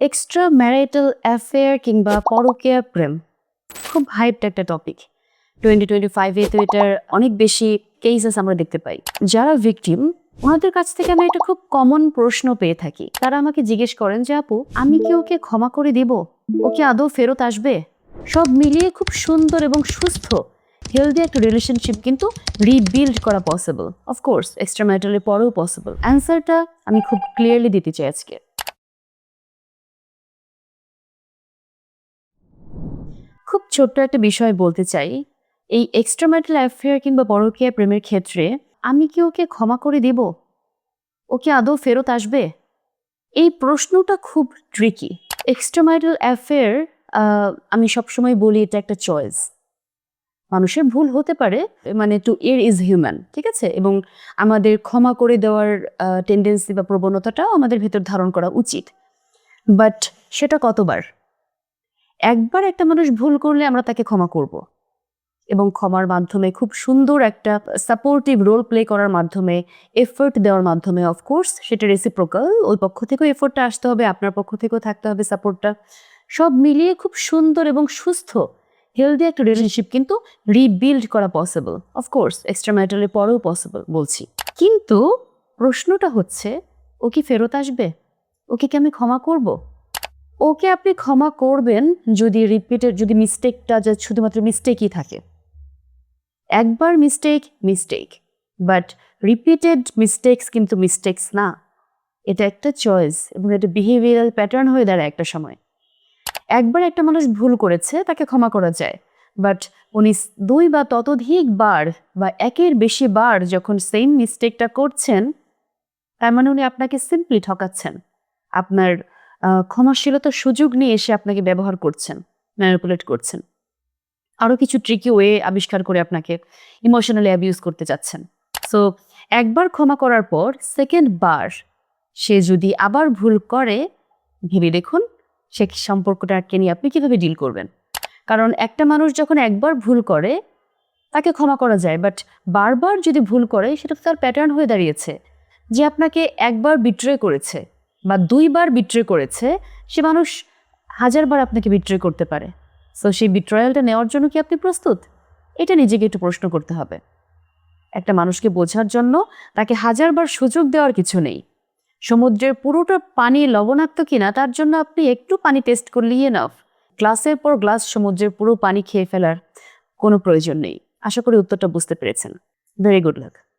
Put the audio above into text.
Extra marital affair কিংবা পরকীয়া প্রেম। খুব হাইপড একটা টপিক টোয়েন্টি টোয়েন্টি ফাইভে তো এটার অনেক বেশি কেসেস আমরা দেখতে পাই। যারা ভিকটিম ওনাদের কাছ থেকে আমি একটা খুব কমন প্রশ্ন পেয়ে থাকি। তারা আমাকে জিজ্ঞেস করেন যে, আপু, আমি কি ওকে ক্ষমা করে দিব? ওকে আদৌ ফেরত আসবে? সব মিলিয়ে খুব সুন্দর এবং সুস্থ হেলদি একটা রিলেশনশিপ কিন্তু রিবিল্ড করা পসিবল অফকোর্স এক্সট্রা ম্যারিটালের পরেও পসিবল অ্যান্সারটা আমি খুব ক্লিয়ারলি দিতে চাই আজকে। খুব ছোট্ট একটা বিষয় বলতে চাই। এই এক্সট্রাম্যাটাল অ্যাফেয়ার কিংবা পরকীয়া প্রেমের ক্ষেত্রে আমি কি ওকে ক্ষমা করে দিব? ওকে আদৌ ফেরত আসবে? এই প্রশ্নটা খুব ট্রিকি এক্সট্রাম্যাটাল অ্যাফেয়ার আমি সবসময় বলি এটা একটা চয়েস মানুষের ভুল হতে পারে মানে টু এর ইজ হিউম্যান ঠিক আছে? এবং আমাদের ক্ষমা করে দেওয়ার টেন্ডেন্সি বা প্রবণতাটাও আমাদের ভেতর ধারণ করা উচিত। বাট সেটা কতবার? একবার একটা মানুষ ভুল করলে আমরা তাকে ক্ষমা করব। এবং ক্ষমার মাধ্যমে খুব সুন্দর একটা সাপোর্টিভ রোল প্লে করার মাধ্যমে এফোর্ট দেওয়ার মাধ্যমে অফকোর্স সেটা রেসিপ্রোকাল ওই পক্ষ থেকেও এফোর্টটা আসতে হবে, আপনার পক্ষ থেকেও থাকতে হবে সাপোর্টটা সব মিলিয়ে খুব সুন্দর এবং সুস্থ হেলদি একটা রিলেশনশিপ কিন্তু রিবিল্ড করা পসিবল অফকোর্স এক্সট্রা ম্যারিটালের পরেও পসিবল বলছি। কিন্তু প্রশ্নটা হচ্ছে, ও কি ফেরত আসবে? ওকে কি আমি ক্ষমা করব? ওকে আপনি ক্ষমা করবেন যদি রিপিটেড যদি মিস্টেকটা যে শুধুমাত্র মিস্টেকই থাকে। একবার mistake mistake but repeated mistakes কিন্তু মিস্টেকস না। এটা একটা চয়েস এবং এটা বিহেভিয়ারাল প্যাটার্ন হয়ে দাঁড়ায় একটা সময়। একবার একটা মানুষ ভুল করেছে, তাকে ক্ষমা করা যায়। বাট উনি দুই বা ততোধিক বার বা একের বেশি বার যখন সেম মিস্টেকটা করছেন, তার মানে উনি আপনাকে সিম্পলি ঠকাচ্ছেন। আপনার ক্ষমাশীলতার সুযোগ নিয়ে এসে আপনাকে ব্যবহার করছেন ম্যানিপুলেট করছেন। আরও কিছু ট্রিকি ওয়ে আবিষ্কার করে আপনাকে ইমোশনালি অ্যাবিউজ করতে চাচ্ছেন। সো একবার ক্ষমা করার পর সেকেন্ড বার সে যদি আবার ভুল করে, ভেবে দেখুন সে সম্পর্কটাকে নিয়ে আপনি কীভাবে ডিল করবেন। কারণ একটা মানুষ যখন একবার ভুল করে, তাকে ক্ষমা করা যায় বাট বারবার যদি ভুল করে, সেটা তার প্যাটার্ন হয়ে দাঁড়িয়েছে, যে আপনাকে একবার বিট্রয় করেছে। বা দুইবার বিট্রে করেছে, সে মানুষ হাজারবার আপনাকে বিট্রে করতে পারে। সো সেই বিট্রয়ালটা নেওয়ার জন্য কি আপনি প্রস্তুত? এটা নিজেকে একটু প্রশ্ন করতে হবে। একটা মানুষকে বোঝার জন্য তাকে হাজারবার সুযোগ দেওয়ার কিছু নেই। সমুদ্রের পুরোটা পানি লবণাক্ত কিনা, তার জন্য আপনি একটু পানি টেস্ট করলেই এনাফ গ্লাসের পর গ্লাস সমুদ্রের পুরো পানি খেয়ে ফেলার কোনো প্রয়োজন নেই। আশা করি উত্তরটা বুঝতে পেরেছেন। Very good luck